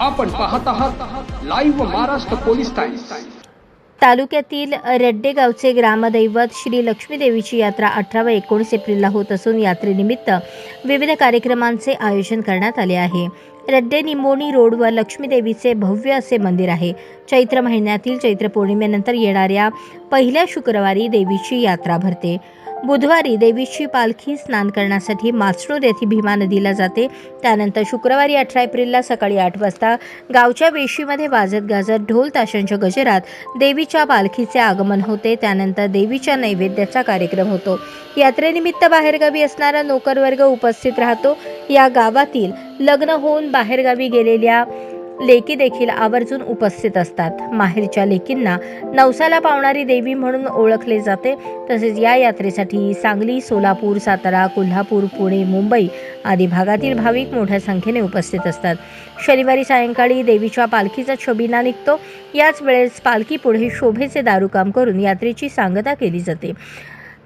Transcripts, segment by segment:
आपण पाहत आहात लाईव्ह महाराष्ट्र पोलीस टाइम्स तालुक्यातील रेड्डे गावचे ग्रामदैवत श्री लक्ष्मीदेवीची यात्रा अठरा व एकोणीस एप्रिलला होत असून यात्रेनिमित्त विविध कार्यक्रमांचे आयोजन करण्यात आले आहे. रेड्डे निंबोणी रोडवर लक्ष्मीदेवीचे भव्य असे मंदिर आहे. चैत्र महिन्यातील चैत्र पौर्णिमेनंतर येणाऱ्या पहिल्या शुक्रवारी देवीची यात्रा भरते. बुधवारी देवीची पालखी स्नान करण्यासाठी माचणूर येथे भीमा नदीला जाते. त्यानंतर शुक्रवारी अठरा एप्रिलला सकाळी आठ वाजता गावच्या वेशीमध्ये वाजत गाजत ढोल ताशांच्या गजरात देवीच्या पालखीचे आगमन होते. त्यानंतर देवीच्या नैवेद्याचा कार्यक्रम होतो. यात्रेनिमित्त बाहेरगावी असणारा नोकरवर्ग उपस्थित राहतो. या गावातील लग्न होऊन बाहेरगावी गेलेल्या लेकी देखील आवर्जून उपस्थित असतात. माहेरच्या लेकींना नवसाला पावणारी देवी म्हणून ओळखले जाते. तसेच या यात्रेसाठी सांगली सोलापूर सातारा कोल्हापूर पुणे मुंबई आदी भागातील भाविक मोठ्या संख्येने उपस्थित असतात. शनिवारी सायंकाळी देवीच्या पालखीचा छबिना निघतो. याच वेळेस पालखी पुढे शोभेचे दारूकाम करून यात्रेची सांगता केली जाते.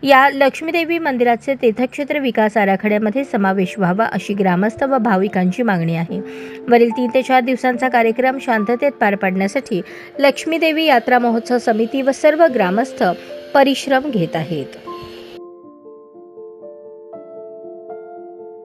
या लक्ष्मीदेवी मंदिराचे तीर्थक्षेत्र विकास आराखड्यामध्ये समावेश व्हावा अशी ग्रामस्थ व भाविकांची मागणी आहे. वरील तीन ते चार दिवसांचा कार्यक्रम शांततेत पार पाडण्यासाठी लक्ष्मीदेवी यात्रा महोत्सव समिती व सर्व ग्रामस्थ परिश्रम घेत आहेत.